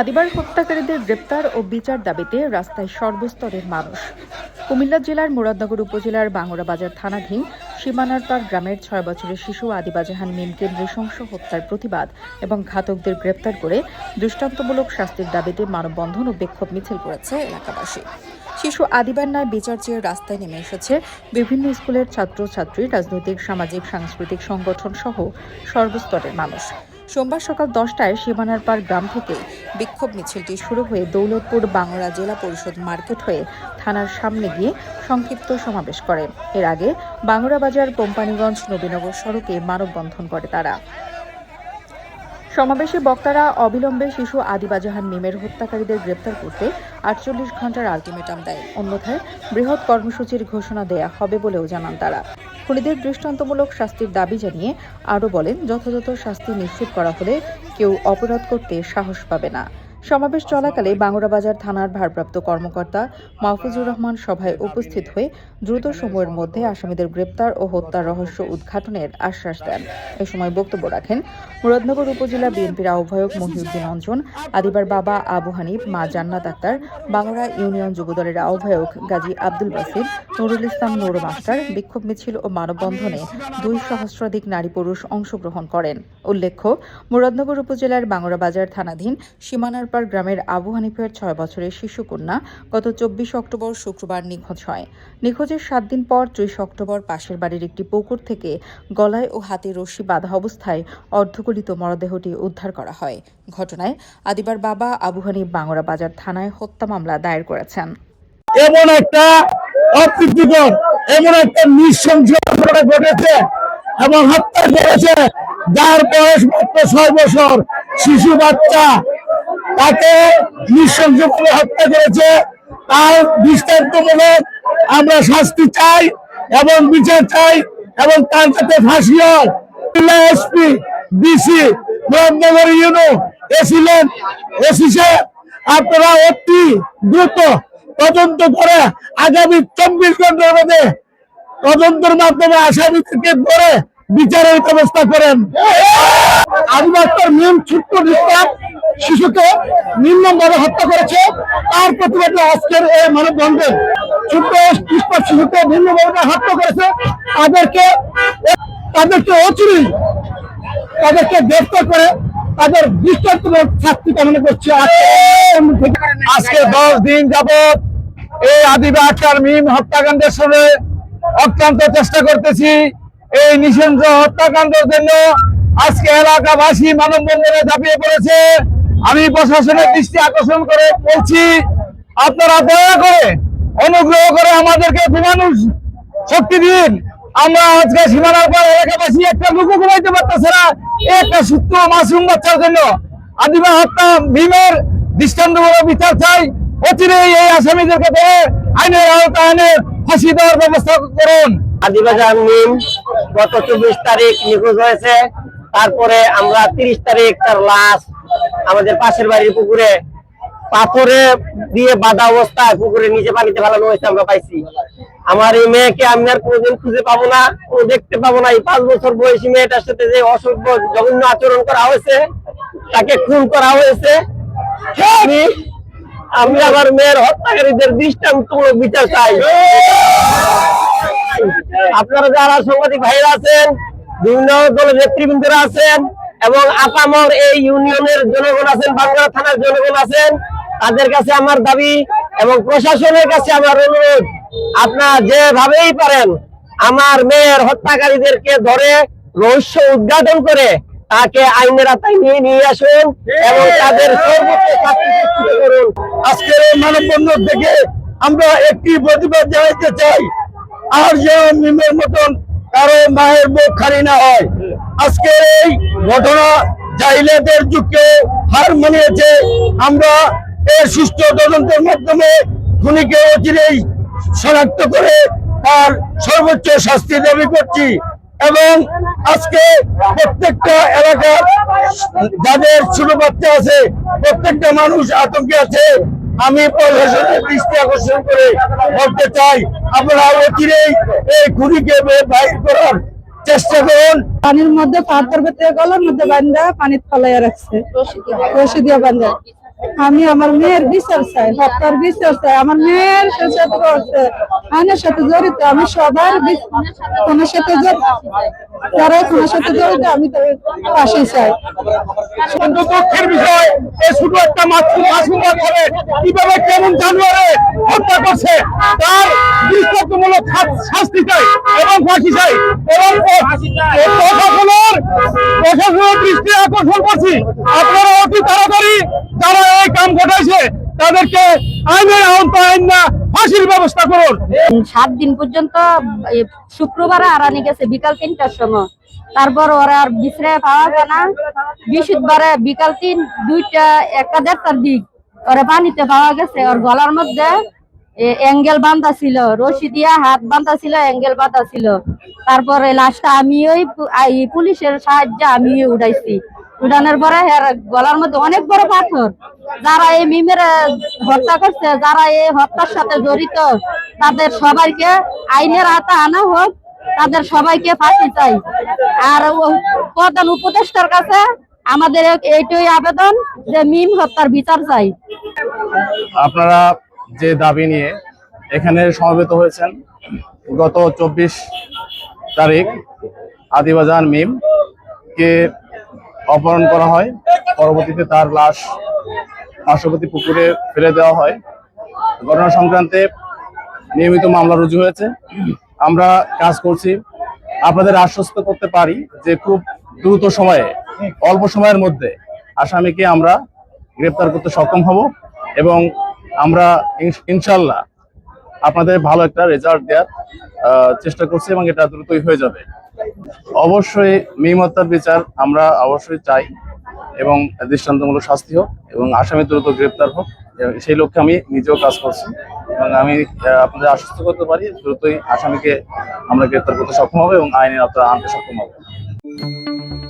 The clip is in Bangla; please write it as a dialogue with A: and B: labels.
A: আদিবার হত্যাকারীদের গ্রেপ্তার ও বিচার দাবিতে রাস্তায় সর্বস্তরের মানুষ। কুমিল্লা জেলার মুরাদনগর উপজেলার বাংরা বাজার থানাধীন সীমানারপাড় গ্রামের ছয় বছরের শিশু আদিবাজাহান মিমকে নৃশংস হত্যার প্রতিবাদ এবং ঘাতকদের গ্রেপ্তার করে দৃষ্টান্তমূলক শাস্তির দাবিতে মানববন্ধন ও বিক্ষোভ মিছিল করেছে এলাকাবাসী। শিশু আদিবার ন্যায় বিচার চেয়ে রাস্তায় নেমে এসেছে বিভিন্ন স্কুলের ছাত্রছাত্রী, রাজনৈতিক, সামাজিক, সাংস্কৃতিক সংগঠন সহ সর্বস্তরের মানুষ। সোমবার সকাল দশটায় সীমানার পার গ্রাম থেকে বিক্ষোভ মিছিলটি শুরু হয়ে দৌলতপুর বাংলা জেলা পরিষদ মার্কেট হয়ে থানার সামনে গিয়ে সংক্ষিপ্ত সমাবেশ করে। এর আগে বাংলা বাজার কোম্পানিগঞ্জ নবীনগর সড়কে মানববন্ধন করে তারা। সমাবেশে বক্তারা অবিলম্বে শিশু আদিবাজাহান মিমের হত্যাকারীদের গ্রেপ্তার করতে আটচল্লিশ ঘণ্টার আলটিমেটাম দেয়। অন্যথায় বৃহৎ কর্মসূচির ঘোষণা দেয়া হবে বলেও জানান তারা। খুনিদের দৃষ্টান্তমূলক শাস্তির দাবি জানিয়ে আরও বলেন, যথাযথ শাস্তি নিশ্চিত করা হলে কেউ অপরাধ করতে সাহস পাবে না। সমাবেশ চলাকালে বাংলাবাজার থানার ভারপ্রাপ্ত কর্মকর্তা মাহফুজুর রহমান সভায় উপস্থিত হয়ে দ্রুত সময়ের মধ্যে আসামিদের গ্রেপ্তার ও হত্যার রহস্য উদ্ঘাটনের আশ্বাস দেন। এ সময় বক্তব্য রাখেন মুরাদনগর উপজেলা বিএনপির আহ্বায়ক মহিউদ্দিন অঞ্জন আদিবার বাবা আবু হানিফ মা জান্নাত আক্তার বাংলা ইউনিয়ন যুবদলের আহ্বায়ক গাজী আব্দুল বাসির নুরুল ইসলাম নৌর মাস্টার বিক্ষোভ মিছিল ও মানববন্ধনে দুই সহস্রাধিক নারী পুরুষ অংশগ্রহণ করেন। উল্লেখ্য মুরাদনগর উপজেলার বাংলাবাজার থানাধীন সীমানারপাড় গ্রামের আবু হানিফের ছয় বছরের শিশুকন্যা গত চব্বিশ অক্টোবর শুক্রবার নিখোঁজ হয়। নিখোঁজের সাত দিন পর ত্রিশ অক্টোবর পাশের বাড়ির একটি পুকুর থেকে গলায় ও হাতে রশি বাঁধা অবস্থায় অর্ধগলিত মরদেহটি উদ্ধার করা হয়। ঘটনায় আদিবার বাবা আবু হানিফ বাংলা বাজার থানায় হত্যা মামলা দায়ের করেছেন।
B: এমন একটা এমন একটা নৃশংস ঘটেছে এবং হত্যা করেছে। যার বয়স মাত্র ছয় বছর, শিশু বাচ্চা তাকে নৃশংসভাবে হত্যা করেছে। তার দৃষ্টান্তমূলক আমরা শাস্তি চাই এবং বিচার চাই এবং তার সাথে ফাঁসি এসপি ডিসি মুরাদনগর ইউনো এসিলেন এসি আপনারা অতি দ্রুত তদন্ত করে আগামী চব্বিশ ঘণ্টার মধ্যে তদন্তের মাধ্যমে আসামিদেরকে ধরে বিচারের ব্যবস্থা করেন। আদিবাস্তর নিয়ম ছোট্ট নিষ্পাপ শিশুকে নিম্নভাবে হত্যা করেছে। তার প্রতিবাদে আজকের এই মানববন্ধন ছোট্ট শিশুকে নিম্নভাবে হত্যা করেছে। তাদেরকে তাদেরকে অচিরেই তাদেরকে গ্রেফতার করে তাদের দৃষ্টান্তমূলক শাস্তি কামনা করছে। আজকে দশ দিন যাবত এই আদিবা আক্তার মিম হত্যাকাণ্ডের সঙ্গে অক্লান্ত চেষ্টা করতেছি। এই নৃশংস হত্যাকাণ্ডের জন্য আজকে এলাকাবাসী মানববন্ধনে ঝাঁপিয়ে পড়েছে। আমি প্রশাসনের দৃষ্টি আকর্ষণ করে বলছি, আপনারা দয়া করে, অনুগ্রহ করে আমাদেরকে বিমানুষ শক্তি দিন। আমরা আজকে সীমানার পর এলাকাবাসী একটা লুকু ঘুমাইতে পারতেছে না। একটা সূত্র মাসুম বাচ্চার জন্য। আদিবা হত্যা ভীমের দৃষ্টান্তমূলক বিচার চাই। অচিরেই এই আসামিদেরকে ধরে আইনের আওতায় এনে ফাঁসি দেওয়ার ব্যবস্থা করুন।
C: আদিবাজার মিম গত চব্বিশ তারিখ নিখোঁজ হয়েছে। তারপরে আমরা তিরিশ তারিখ তার লাশ আমাদের পাশের বাড়ির পুকুরে পাথরে দিয়ে বাঁধা অবস্থায় পুকুরে নিচে পানিতে ফেলানো হয়েছে আমরা পাইছি। আমার এই মেয়েকে আমি আর কোনোদিন খুঁজে পাবো না ও দেখতে পাবো না। এই পাঁচ বছর বয়সী মেয়েটার সাথে যে অসভ্য জঘন্য আচরণ করা হয়েছে, তাকে খুন করা হয়েছে, আমি আমি আমার মেয়ের হত্যাকারীদের দৃষ্টান্তমূলক বিচার চাই। আপনারা যারা সাংবাদিক ভাইরা আছেন, বিভিন্ন দলের নেতৃবৃন্দরা আছেন এবং আপামর এই ইউনিয়নের জনগণ আছেন, বাংলা থানার জনগণ আছেন, তাদের কাছে আমার দাবি এবং প্রশাসনের কাছে আমার অনুরোধ, আপনার যেভাবেই পারেন আমার মেয়ের হত্যাকারীদেরকে ধরে রহস্য উদ্ঘাটন করে তাকে আইনের আতায় নিয়ে নিয়ে আসুন এবং তাদের করুন।
B: আজকের এই মানববন্ধন থেকে আমরা একটি প্রতিবাদ জানাইতে চাই, আর মিমের মতন কারও মায়ের বুক খালি না হয়। আজকের এই ঘটনা যুগকে হার মানিয়েছে। আমরা এর তদন্তের মাধ্যমে খুনিকে অচিরেই শনাক্ত করে তার সর্বোচ্চ শাস্তি দাবি করছি এবং আজকে প্রত্যেকটা এলাকার যাদের ছোট বাচ্চা আছে, প্রত্যেকটা মানুষ আতঙ্কে আছে। আমি প্রশাসনের দৃষ্টি আকর্ষণ করে বলতে চাই, আপনারা অচিরেই এই খুনিকে বাইর করার চেষ্টা করুন।
D: পানির মধ্যে পাথর ভেতরে গলার মধ্যে বান্ধা পানি ফলাইয়া রাখছে। রশি দিয়ে বান্ধা। আমি আমার মেয়ের বিচার চাই হত্যার বিচার চাই আমার মেয়ের সাথে করছে। আইনের সাথে জড়িত আমি সবার খুনের সাথে যারা এই সাথে জড়িত আমি তাদের ফাঁসি চাই।
B: দুঃখের বিষয়। শুধু একটা মাসুম বাচ্চারে কীভাবে কেমন জানুয়ারে হত্যা করছে, তার দৃষ্টান্তমূলক শাস্তি চাই এবং ফাঁসি চাই। এবং প্রশাসনের প্রশাসনের দৃষ্টি আকর্ষণ করছি। আপনারা অতি তাড়াতাড়ি এই কাম ঘটাইছে, তাদেরকে আইনের আইন না ফাঁসির ব্যবস্থা করুন।
E: সাত দিন পর্যন্ত শুক্রবারে আরানি গেছে, বিকাল তিনটার সময়। তারপর ওরা আর বিশ্রায় পাওয়া যায় না। বৃহস্পতিবারে বিকাল তিন, দুইটা, একটা দেড়টার দিক ওরা পানিতে পাওয়া গেছে, ওর গলার মধ্যে অ্যাঙ্গেল বান্ধা ছিল, রশি দিয়া হাত বান্ধা ছিল, অ্যাঙ্গেল বাঁধা ছিল। তারপরে লাস্টটা আমি ওই পুলিশের সাহায্যে আমি উঠাইছি। উঠানোর পরে গলার মধ্যে অনেক বড় পাথর। যারা এই মিমের হত্যা করছে, যারা এই হত্যার সাথে জড়িত, তাদের সবাইকে আইনের আওতা আনা হোক, তাদের সবাইকে ফাঁসি চাই। আর প্রধান উপদেষ্টার কাছে আমাদের এইটাই আবেদন যে মিম হত্যার বিচার চাই।
F: আপনারা যে দাবি নিয়ে এখানে সমবেত হয়েছেন, গত চব্বিশ তারিখ আদিবাজার মিম কে অপহরণ করা হয়, পরবর্তীতে তার লাশ পার্শ্ববর্তী পুকুরে ফেলে দেওয়া হয়। ঘটনা সংক্রান্তে নিয়মিত মামলা রুজু হয়েছে। আমরা কাজ করছি, আপনাদের আশ্বস্ত করতে পারি যে খুব দ্রুত সময়ে, অল্প সময়ের মধ্যে আসামিকে আমরা গ্রেপ্তার করতে সক্ষম হব এবং আমরা ইনশাল্লাহ আপনাদের ভালো একটা রেজাল্ট দেওয়ার চেষ্টা করছি এবং এটা দ্রুতই হয়ে যাবে। অবশ্যই মিম হত্যার বিচার আমরা অবশ্যই চাই এবং দৃষ্টান্তমূলক শাস্তি হোক এবং আসামি দ্রুত গ্রেপ্তার হোক। সেই লক্ষ্যে আমি নিজেও কাজ করছি এবং আমি আপনাদের আশ্বস্ত করতে পারি দ্রুতই আসামিকে আমরা গ্রেপ্তার করতে সক্ষম হবে এবং আইনের আওতায় আনতে সক্ষম হবে। Música